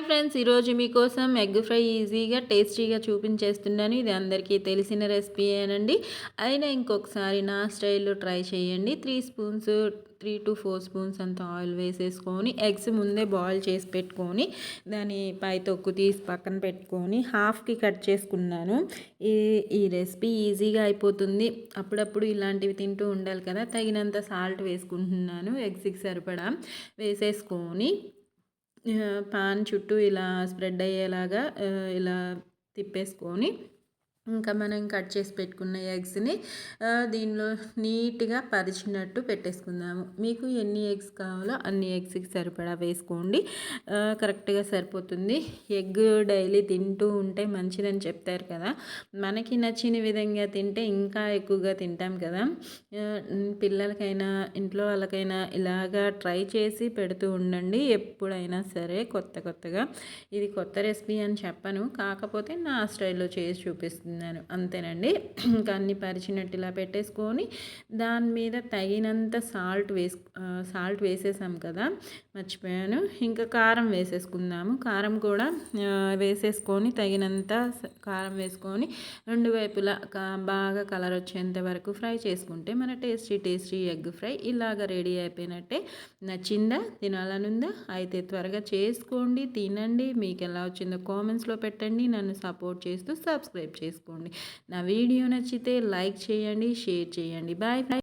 Hi friends ఈరోజు మీకోసం egg fry ఈజీగా టేస్టీగా చూపించేస్తున్నాను. ఇది అందరికీ తెలిసిన రెసిపీయేనండి అయినా ఇంకొకసారి నా స్టైల్లో ట్రై చేయండి. Three spoons three to four spoons అంత ఆయిల్ వేసేసుకొని ఎగ్స్ ముందే బాయిల్ చేసి పెట్టుకొని దాని పై తొక్కు తీసి పక్కన పెట్టుకొని హాఫ్కి కట్ చేసుకున్నాను. ఈ ఈ రెసిపీ ఈజీగా అయిపోతుంది. అప్పుడప్పుడు ఇలాంటివి తింటూ ఉండాలి కదా తగినంత సాల్ట్ వేసుకుంటున్నాను ఎగ్స్కి సరిపడా. వేసేసుకొని పాన్ చుట్టూ ఇలా స్ప్రెడ్ అయ్యేలాగా ఇలా తిప్పేసుకొని ఇంకా మనం కట్ చేసి పెట్టుకున్న ఎగ్స్ని దీనిలో నీట్గా పరిచినట్టు పెట్టేసుకుందాము. మీకు ఎన్ని ఎగ్స్ కావాలో అన్ని ఎగ్స్కి సరిపడా వేసుకోండి. కరెక్ట్గా సరిపోతుంది. ఎగ్ డైలీ తింటూ ఉంటే మంచిదని చెప్తారు కదా. మనకి నచ్చిన విధంగా తింటే ఇంకా ఎక్కువగా తింటాం కదా. పిల్లలకైనా ఇంట్లో వాళ్ళకైనా ఇలాగా ట్రై చేసి పెడుతూ ఉండండి. ఎప్పుడైనా సరే కొత్త కొత్తగా. ఇది కొత్త రెసిపీ అని చెప్పను. కాకపోతే నా స్టైల్లో చేసి చూపిస్తుంది. చేసుకున్నాను అంతేనండి. ఇంకా అన్ని పరిచినట్టు ఇలా పెట్టేసుకొని దాని మీద తగినంత సాల్ట్ వేసు సాల్ట్ వేసేసాం కదా మర్చిపోయాను. ఇంకా కారం వేసేసుకుందాము. కారం కూడా వేసేసుకొని తగినంత కారం వేసుకొని రెండు వైపులా బాగా కలర్ వచ్చేంత వరకు ఫ్రై చేసుకుంటే మన టేస్టీ టేస్టీ ఎగ్ ఫ్రై ఇలాగ రెడీ అయిపోయినట్టే. నచ్చిందా? తినాలనుందా? అయితే త్వరగా చేసుకోండి తినండి. మీకు ఎలా వచ్చిందో కామెంట్స్లో పెట్టండి. నన్ను సపోర్ట్ చేస్తూ సబ్స్క్రైబ్ చేసుకోండి. చేసుకోండి. నా వీడియో నచ్చితే లైక్ చేయండి షేర్ చేయండి. Bye bye